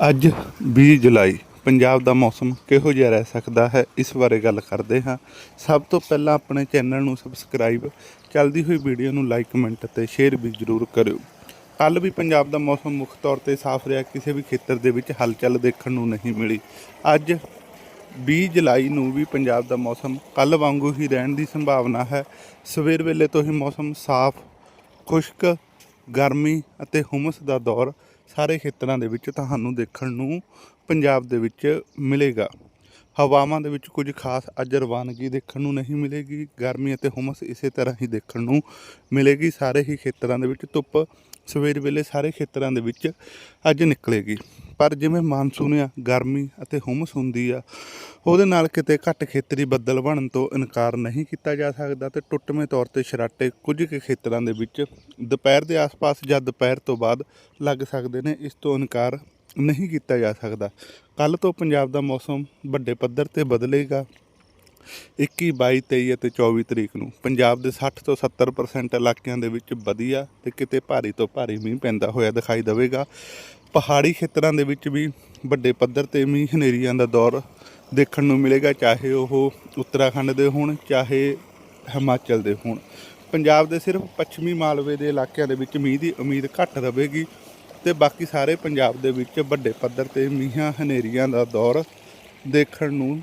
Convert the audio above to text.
ਅੱਜ 20 ਜੁਲਾਈ, ਪੰਜਾਬ ਦਾ ਮੌਸਮ ਕਿਹੋ ਜਿਹਾ ਰਹਿ ਸਕਦਾ ਹੈ? ਇਸ ਬਾਰੇ ਗੱਲ ਕਰਦੇ ਹਾਂ। ਸਭ ਤੋਂ ਪਹਿਲਾਂ ਆਪਣੇ ਚੈਨਲ ਨੂੰ ਸਬਸਕ੍ਰਾਈਬ ਚੱਲਦੀ ਹੋਈ ਵੀਡੀਓ ਨੂੰ ਲਾਈਕ ਕਮੈਂਟ ਅਤੇ ਸ਼ੇਅਰ ਵੀ ਜ਼ਰੂਰ ਕਰਿਓ। ਕੱਲ ਵੀ ਪੰਜਾਬ ਦਾ ਮੌਸਮ ਮੁੱਖ ਤੌਰ ਤੇ ਸਾਫ਼ ਰਿਹਾ, ਕਿਸੇ ਵੀ ਖੇਤਰ ਦੇ ਵਿੱਚ ਹਲਚਲ ਦੇਖਣ ਨੂੰ ਨਹੀਂ ਮਿਲੀ। ਅੱਜ 20 ਜੁਲਾਈ ਨੂੰ ਵੀ ਪੰਜਾਬ ਦਾ ਮੌਸਮ ਕੱਲ ਵਾਂਗੂ ਹੀ ਰਹਿਣ ਦੀ ਸੰਭਾਵਨਾ ਹੈ। ਸਵੇਰ ਵੇਲੇ ਤੋਂ ਹੀ ਮੌਸਮ ਸਾਫ਼, ਖੁਸ਼ਕ, ਗਰਮੀ ਅਤੇ ਹੁਮਸ ਦਾ ਦੌਰ ਸਾਰੇ ਖੇਤਰਾਂ ਦੇ ਵਿੱਚ ਤੁਹਾਨੂੰ ਦੇਖਣ ਨੂੰ ਪੰਜਾਬ ਦੇ ਵਿੱਚ ਮਿਲੇਗਾ। ਹਵਾਵਾਂ ਦੇ ਵਿੱਚ ਕੁਝ ਖਾਸ ਅੱਜ ਰਵਾਨਗੀ ਦੇਖਣ ਨੂੰ ਨਹੀਂ ਮਿਲੇਗੀ। ਗਰਮੀ ਅਤੇ ਹੁਮਸ ਇਸੇ ਤਰ੍ਹਾਂ ਹੀ ਦੇਖਣ ਨੂੰ ਮਿਲੇਗੀ। ਸਾਰੇ ਹੀ ਖੇਤਰਾਂ ਦੇ ਵਿੱਚ ਧੁੱਪ ਸਵੇਰ ਵੇਲੇ ਸਾਰੇ ਖੇਤਰਾਂ ਦੇ ਵਿੱਚ ਅੱਜ ਨਿਕਲੇਗੀ। ਪਰ ਜਿਵੇਂ ਮਾਨਸੂਨ ਆ, ਗਰਮੀ ਅਤੇ ਹੁਮਸ ਹੁੰਦੀ ਆ, ਉਹਦੇ ਨਾਲ ਕਿਤੇ ਘੱਟ ਖੇਤਰੀ ਬੱਦਲ ਬਣਨ ਤੋਂ ਇਨਕਾਰ ਨਹੀਂ ਕੀਤਾ ਜਾ ਸਕਦਾ ਤੇ ਟੁੱਟਵੇਂ ਤੌਰ ਤੇ ਸ਼ਰਾਟੇ ਕੁਝ ਕੁ ਖੇਤਰਾਂ ਦੇ ਵਿੱਚ ਦੁਪਹਿਰ ਦੇ ਆਸ-ਪਾਸ ਜਾਂ ਦੁਪਹਿਰ ਤੋਂ ਬਾਅਦ ਲੱਗ ਸਕਦੇ ਨੇ, ਇਸ ਤੋਂ ਇਨਕਾਰ ਨਹੀਂ ਕੀਤਾ ਜਾ ਸਕਦਾ। ਕੱਲ ਤੋਂ ਪੰਜਾਬ ਦਾ ਮੌਸਮ ਵੱਡੇ ਪੱਧਰ ਤੇ ਬਦਲੇਗਾ। 21 22 23 ਅਤੇ 24 ਤਰੀਕ ਨੂੰ ਪੰਜਾਬ ਦੇ 60 ਤੋਂ 70% ਇਲਾਕਿਆਂ ਦੇ ਵਿੱਚ ਵਧੀਆ ਤੇ ਕਿਤੇ ਭਾਰੀ ਤੋਂ ਭਾਰੀ ਮੀਂਹ ਪੈਂਦਾ ਹੋਇਆ ਦਿਖਾਈ ਦੇਵੇਗਾ। ਪਹਾੜੀ ਖੇਤਰਾਂ ਦੇ ਵਿੱਚ ਵੀ ਵੱਡੇ ਪੱਧਰ ਤੇ ਮੀਂਹ ਹਨੇਰੀਆਂ ਦਾ ਦੌਰ ਦੇਖਣ ਨੂੰ ਮਿਲੇਗਾ, ਚਾਹੇ ਉਹ ਉੱਤਰਾਖੰਡ ਦੇ ਹੋਣ, ਚਾਹੇ ਹਿਮਾਚਲ ਦੇ ਹੋਣ। ਪੰਜਾਬ ਦੇ ਸਿਰਫ ਪੱਛਮੀ ਮਾਲਵੇ ਦੇ ਇਲਾਕਿਆਂ ਦੇ ਵਿੱਚ ਮੀਂਹ ਦੀ ਉਮੀਦ ਘੱਟ ਰਹੇਗੀ ਤੇ ਬਾਕੀ ਸਾਰੇ ਪੰਜਾਬ ਦੇ ਵਿੱਚ ਵੱਡੇ ਪੱਧਰ ਤੇ ਮੀਂਹਾਂ, ਹਨੇਰੀਆਂ ਦਾ ਦੌਰ ਦੇਖਣ ਨੂੰ